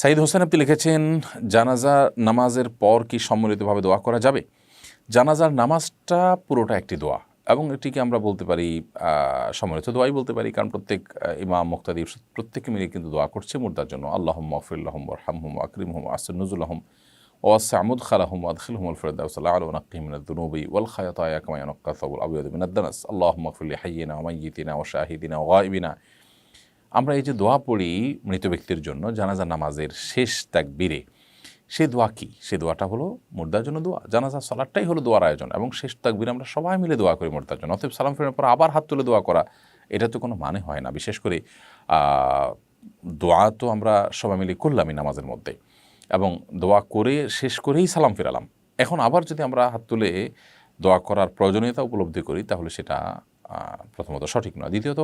সাইদ হোসেন, আপনি লিখেছেন, জানাজা নামাজের পর কি সম্মিলিতভাবে দোয়া করা যাবে? জানাজার নামাজটা পুরোটা একটি দোয়া এবং এটিকে আমরা বলতে পারি সম্মিলিত দোয়াই বলতে পারি। কারণ প্রত্যেক ইমাম, মুক্তাদি প্রত্যেকে মিলে কিন্তু দোয়া করছে মুর্দার জন্য। আল্লাহ মফিল্লাহম রহমহম আকরিম হম আসনুজুল্লাহম ওয়াসামুদ খালাহম আদখিল হুমুল ফিরদাউসাল্লাহ আলু নাকিমিন দুনুবি ওয়াল খায়াতায়া কামায় নক্কাসাবুল আবিয়াদ আল্লাহ মফিল্লি হাইয়িনা ওমাইয়িতিনা ও শাহিদিনা ও গাইবিনা আমরা এই যে দোয়া পড়ি মৃত ব্যক্তির জন্য, জানাজা নামাজের শেষ তাকবীরে, সে দোয়া কি? সে দোয়াটা হলো মুর্দার জন্য দোয়া। জানাজা, সালাদটাই হলো দোয়ার আয়োজন এবং শেষ তাকবীরে আমরা সবাই মিলে দোয়া করি মুর্দার জন্য। অতএব সালাম ফেরার পর আবার হাত তুলে দোয়া করা, এটা তো কোনো মানে হয় না। বিশেষ করে দোয়া তো আমরা সবাই মিলে করলামই নামাজের মধ্যে এবং দোয়া করে শেষ করেই সালাম ফেরালাম। এখন আবার যদি আমরা হাত তুলে দোয়া করার প্রয়োজনীয়তা উপলব্ধি করি, তাহলে সেটা প্রথমত সঠিক নয়। দ্বিতীয়ত,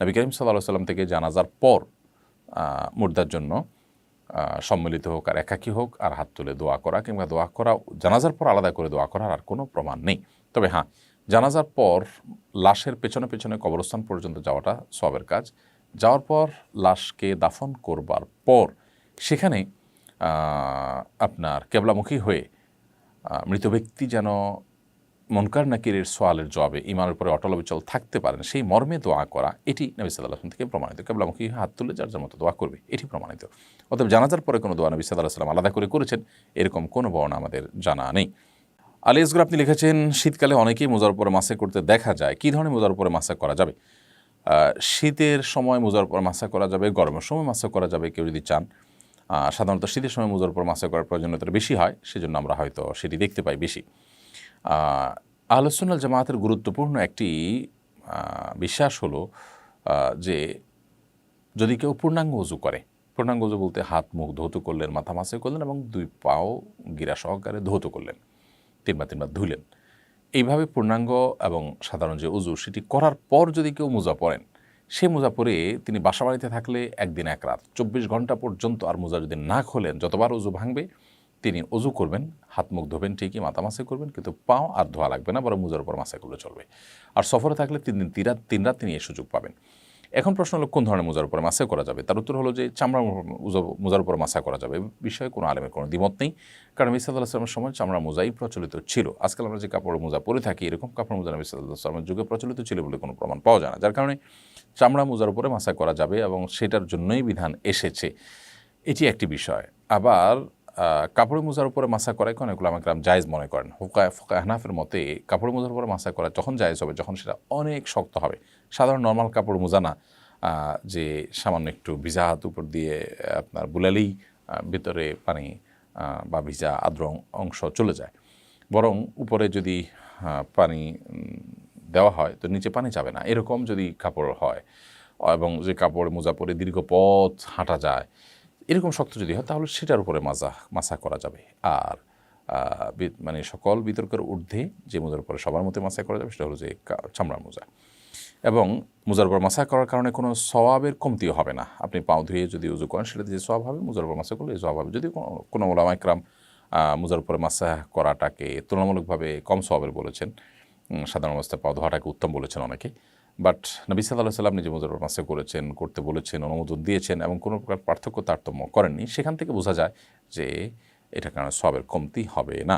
নবী করিম সাল্লাহ সাল্লাম থেকে জানাজার পর মুর্দার জন্য সম্মিলিত হোক আর একাকী হোক আর হাত তুলে দোয়া করা কিংবা দোয়া করা, জানাজার পর আলাদা করে দোয়া করার আর কোনো প্রমাণ নেই। তবে হ্যাঁ জানাজার পর লাশের পেছনে পেছনে কবরস্থান পর্যন্ত যাওয়াটা সবের কাজ। যাওয়ার পর লাশকে দাফন করবার পর সেখানে আপনার কেবলামুখী হয়ে মৃত ব্যক্তি যেন মনকার নাকিরের সোয়ালের জবাবে ইমানের উপরে অটল অবিচল থাকতে পারেন সেই মর্মে দোয়া করা, এটি নবী সাল্লাহ থেকে প্রমাণিত। কেবলামুখী হাত তুলে যার যার মতো দোয়া করবে, এটি প্রমাণিত। অতএব জানাজার পরে কোনো দোয়া নবী সাল্লাহ সাল্লাম আলাদা করে করেছেন, এরকম কোনো বর্ণনা আমাদের জানা নেই। আলী ইসগুর আপনি লিখেছেন, শীতকালে অনেকেই মোজার উপরে মাসে করতে দেখা যায়, কী ধরনের মোজার উপরে মাসা করা যাবে? শীতের সময় মোজার উপর মাসা করা যাবে, গরমের সময় মাসা করা যাবে, কেউ যদি চান। সাধারণত শীতের সময় মোজার উপর মাসা করার প্রয়োজনীয়তা বেশি হয়, সেজন্য আমরা হয়তো সেটি দেখতে পাই বেশি। আলোচনাল জামায়াতের গুরুত্বপূর্ণ একটি বিশ্বাস হলো যে যদি কেউ পূর্ণাঙ্গ উজু করে, পূর্ণাঙ্গ উজু বলতে হাত, মুখ ধৌত করলেন, মাথা মাসে করলেন এবং দুই পাও গিরা সহকারে ধৌত করলেন, তিনবার তিনবার ধুলেন এইভাবে পূর্ণাঙ্গ এবং সাধারণ যে উজু, সেটি করার পর যদি কেউ মোজা পড়েন সে মোজা পরে তিনি বাসা বাড়িতে থাকলে একদিন এক রাত, চব্বিশ ঘণ্টা পর্যন্ত আর মোজা যদি না খোলেন, যতবার উজু ভাঙবে তিনি অজু করবেন, হাত মুখ ধোবেন ঠিকই, মাথা মাসে করবেন, কিন্তু পাও আর ধোয়া লাগবে না, বরং মোজার উপর মাসে করলে চলবে। আর সফরে থাকলে তিন দিন, তিন রাত তিন রাত তিনি এই সুযোগ পাবেন। এখন প্রশ্ন হলো, কোন ধরনের মোজার উপরে মাসা করা যাবে? তার উত্তর হলো যে, চামড়া মোজার উপরে মাসা করা যাবে। বিষয়ে কোনো আলেমের কোনো দ্বিমত নেই, কারণ সাল্লাহ সময় চামড়া মোজাই প্রচলিত ছিল। আজকাল আমরা যে কাপড় মোজা পরে থাকি, এরকম কাপড় মোজা নবী সাল্লাহ যুগে প্রচলিত ছিল বলে কোনো প্রমাণ পাওয়া যায় না। যার কারণে চামড়া মোজার উপরে মাসা করা যাবে এবং সেটার জন্যই বিধান এসেছে। এটি একটি বিষয়। আবার কাপড় মোজার উপরে মাসা করায় অনেকগুলো আমাকে জায়েজ মনে করেন। ফোকায় ফোকায় হানাফের মতে কাপড় মোজার উপরে মাসা করা যখন জায়েজ হবে, যখন সেটা অনেক শক্ত হবে। সাধারণ নর্মাল কাপড় মোজা না যে সামান্য একটু ভিজা হাত উপর দিয়ে আপনার বুলালেই ভিতরে পানি বা ভিজা আর্দ্র অং- অংশ চলে যায়। বরং উপরে যদি পানি দেওয়া হয়, তো নিচে পানি যাবে না। এরকম যদি কাপড় হয়, এবং যে কাপড় মোজা পরে দীর্ঘ পথ হাঁটা যায় এরকম শক্ত যদি হয়, তাহলে সেটার উপরে মাজা মাসা করা যাবে। আর মানে সকল বিতর্কের ঊর্ধ্বে যে মোজার উপরে সবার মতে মাসা করা যাবে, সেটা হলো যে চামড়ার মোজা। এবং মোজার উপর মাসা করার কারণে কোনো স্বভাবের কমতিও হবে না। আপনি পাও ধুয়ে যদি উজু করেন, সেটাতে যে স্বভাব হবে, মোজার উপর মাসা করলে এই সওয়াব হবে। যদি কোনো কোনো ওলামাইকরাম মোজার উপরে মাসা করাটাকে তুলনামূলকভাবে কম স্বভাবের বলেছেন সাধারণ অবস্থায় পাও ধোয়াটাকে উত্তম বলেছেন অনেকে বাট নবী সাল্লাহ সাল্লাম নিজে মজুর মাসে করেছেন, করতে বলেছেন, অনুমোদন দিয়েছেন এবং কোনো প্রকার পার্থক্য তারতম্য করেননি। সেখান থেকে বোঝা যায় যে এটা কারণে সবের কমতি হবে না।